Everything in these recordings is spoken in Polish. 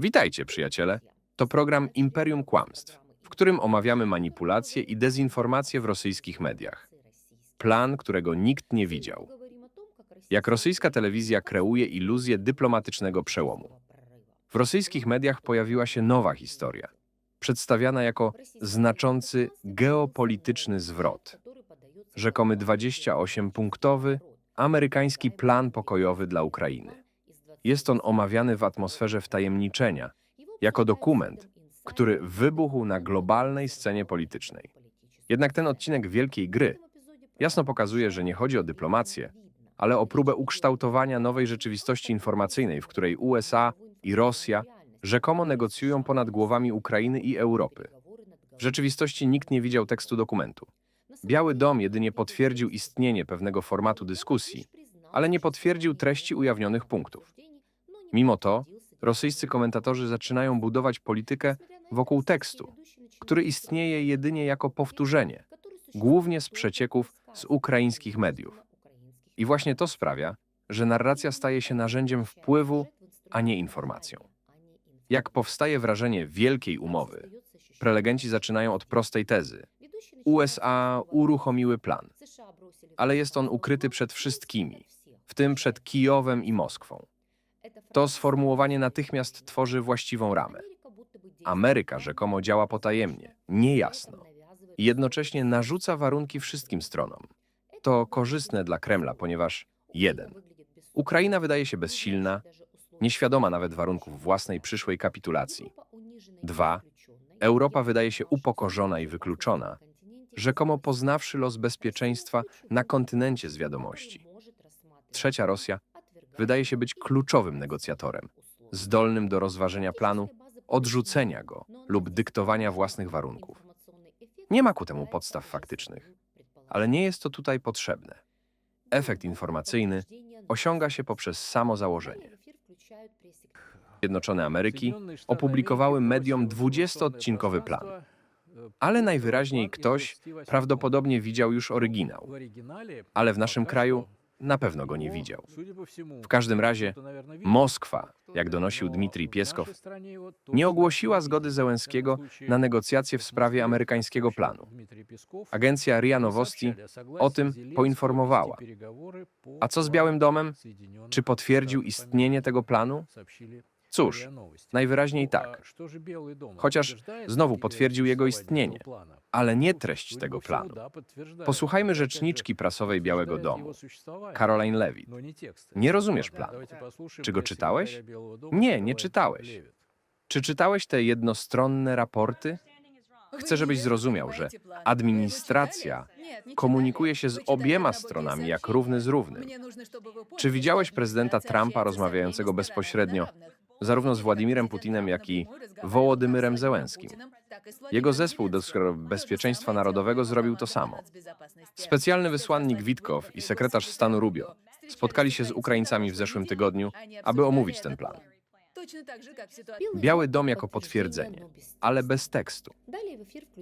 Witajcie, przyjaciele. To program Imperium Kłamstw, w którym omawiamy manipulacje i dezinformacje w rosyjskich mediach. Plan, którego nikt nie widział. Jak rosyjska telewizja kreuje iluzję dyplomatycznego przełomu. W rosyjskich mediach pojawiła się nowa historia, przedstawiana jako znaczący geopolityczny zwrot. Rzekomy 28-punktowy amerykański plan pokojowy dla Ukrainy. Jest on omawiany w atmosferze wtajemniczenia, jako dokument, który wybuchł na globalnej scenie politycznej. Jednak ten odcinek wielkiej gry jasno pokazuje, że nie chodzi o dyplomację, ale o próbę ukształtowania nowej rzeczywistości informacyjnej, w której USA i Rosja rzekomo negocjują ponad głowami Ukrainy i Europy. W rzeczywistości nikt nie widział tekstu dokumentu. Biały Dom jedynie potwierdził istnienie pewnego formatu dyskusji, ale nie potwierdził treści ujawnionych punktów. Mimo to, rosyjscy komentatorzy zaczynają budować politykę wokół tekstu, który istnieje jedynie jako powtórzenie, głównie z przecieków z ukraińskich mediów. I właśnie to sprawia, że narracja staje się narzędziem wpływu, a nie informacją. Jak powstaje wrażenie wielkiej umowy, prelegenci zaczynają od prostej tezy. USA uruchomiły plan, ale jest on ukryty przed wszystkimi, w tym przed Kijowem i Moskwą. To sformułowanie natychmiast tworzy właściwą ramę. Ameryka rzekomo działa potajemnie, niejasno jednocześnie narzuca warunki wszystkim stronom. To korzystne dla Kremla, ponieważ 1. Ukraina wydaje się bezsilna, nieświadoma nawet warunków własnej przyszłej kapitulacji. 2. Europa wydaje się upokorzona i wykluczona, rzekomo poznawszy los bezpieczeństwa na kontynencie z wiadomości. Trzecia Rosja wydaje się być kluczowym negocjatorem, zdolnym do rozważenia planu, odrzucenia go lub dyktowania własnych warunków. Nie ma ku temu podstaw faktycznych, ale nie jest to tutaj potrzebne. Efekt informacyjny osiąga się poprzez samo założenie. Zjednoczone Ameryki opublikowały mediom 20-odcinkowy plan, ale najwyraźniej ktoś prawdopodobnie widział już oryginał, ale w naszym kraju na pewno go nie widział. W każdym razie Moskwa, jak donosił Dmitrij Pieskow, nie ogłosiła zgody Zełenskiego na negocjacje w sprawie amerykańskiego planu. Agencja RIA Nowosti o tym poinformowała. A co z Białym Domem? Czy potwierdził istnienie tego planu? Cóż, najwyraźniej tak. Chociaż znowu potwierdził jego istnienie, ale nie treść tego planu. Posłuchajmy rzeczniczki prasowej Białego Domu, Caroline Levitt. Nie rozumiesz planu. Czy go czytałeś? Nie, nie czytałeś. Czy czytałeś te jednostronne raporty? Chcę, żebyś zrozumiał, że administracja komunikuje się z obiema stronami jak równy z równym. Czy widziałeś prezydenta Trumpa rozmawiającego bezpośrednio zarówno z Władimirem Putinem, jak i Wołodymyrem Zełenskim? Jego zespół do bezpieczeństwa narodowego zrobił to samo. Specjalny wysłannik Witkow i sekretarz stanu Rubio spotkali się z Ukraińcami w zeszłym tygodniu, aby omówić ten plan. Biały Dom jako potwierdzenie, ale bez tekstu.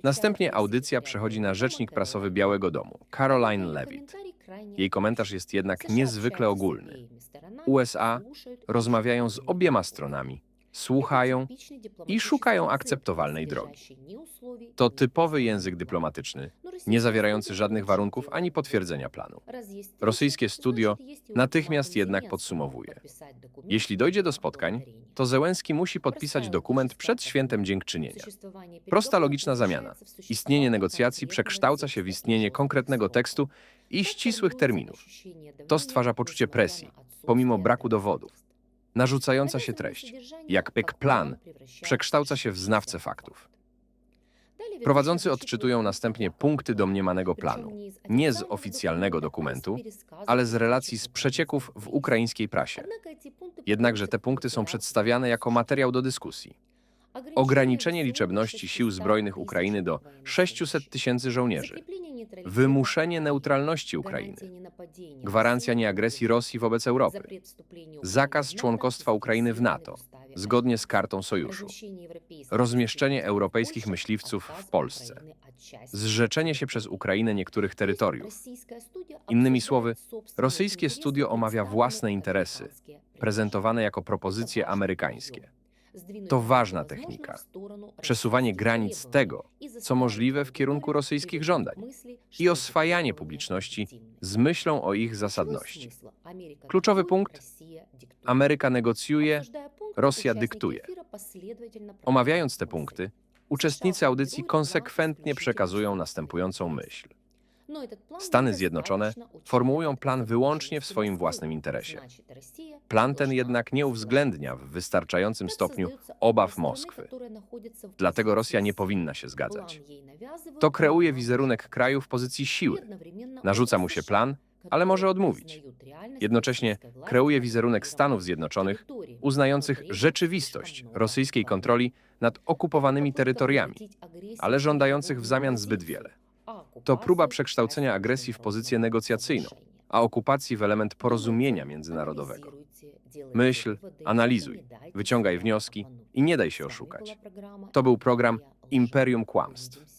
Następnie audycja przechodzi na rzecznik prasowy Białego Domu, Caroline Levitt. Jej komentarz jest jednak niezwykle ogólny. USA rozmawiają z obiema stronami, słuchają i szukają akceptowalnej drogi. To typowy język dyplomatyczny, nie zawierający żadnych warunków ani potwierdzenia planu. Rosyjskie studio natychmiast jednak podsumowuje. Jeśli dojdzie do spotkań, to Zełenski musi podpisać dokument przed świętem dziękczynienia. Prosta logiczna zamiana. Istnienie negocjacji przekształca się w istnienie konkretnego tekstu i ścisłych terminów. To stwarza poczucie presji, pomimo braku dowodów. Narzucająca się treść, jak pek plan, przekształca się w znawcę faktów. Prowadzący odczytują następnie punkty domniemanego planu, nie z oficjalnego dokumentu, ale z relacji z przecieków w ukraińskiej prasie. Jednakże te punkty są przedstawiane jako materiał do dyskusji. Ograniczenie liczebności sił zbrojnych Ukrainy do 600 tysięcy żołnierzy, wymuszenie neutralności Ukrainy, gwarancja nieagresji Rosji wobec Europy, zakaz członkostwa Ukrainy w NATO, zgodnie z kartą sojuszu, rozmieszczenie europejskich myśliwców w Polsce, zrzeczenie się przez Ukrainę niektórych terytoriów. Innymi słowy, rosyjskie studio omawia własne interesy, prezentowane jako propozycje amerykańskie. To ważna technika. Przesuwanie granic tego, co możliwe w kierunku rosyjskich żądań i oswajanie publiczności z myślą o ich zasadności. Kluczowy punkt: Ameryka negocjuje, Rosja dyktuje. Omawiając te punkty, uczestnicy audycji konsekwentnie przekazują następującą myśl. Stany Zjednoczone formułują plan wyłącznie w swoim własnym interesie. Plan ten jednak nie uwzględnia w wystarczającym stopniu obaw Moskwy. Dlatego Rosja nie powinna się zgadzać. To kreuje wizerunek kraju w pozycji siły. Narzuca mu się plan, ale może odmówić. Jednocześnie kreuje wizerunek Stanów Zjednoczonych, uznających rzeczywistość rosyjskiej kontroli nad okupowanymi terytoriami, ale żądających w zamian zbyt wiele. To próba przekształcenia agresji w pozycję negocjacyjną, a okupacji w element porozumienia międzynarodowego. Myśl, analizuj, wyciągaj wnioski i nie daj się oszukać. To był program Imperium Kłamstw.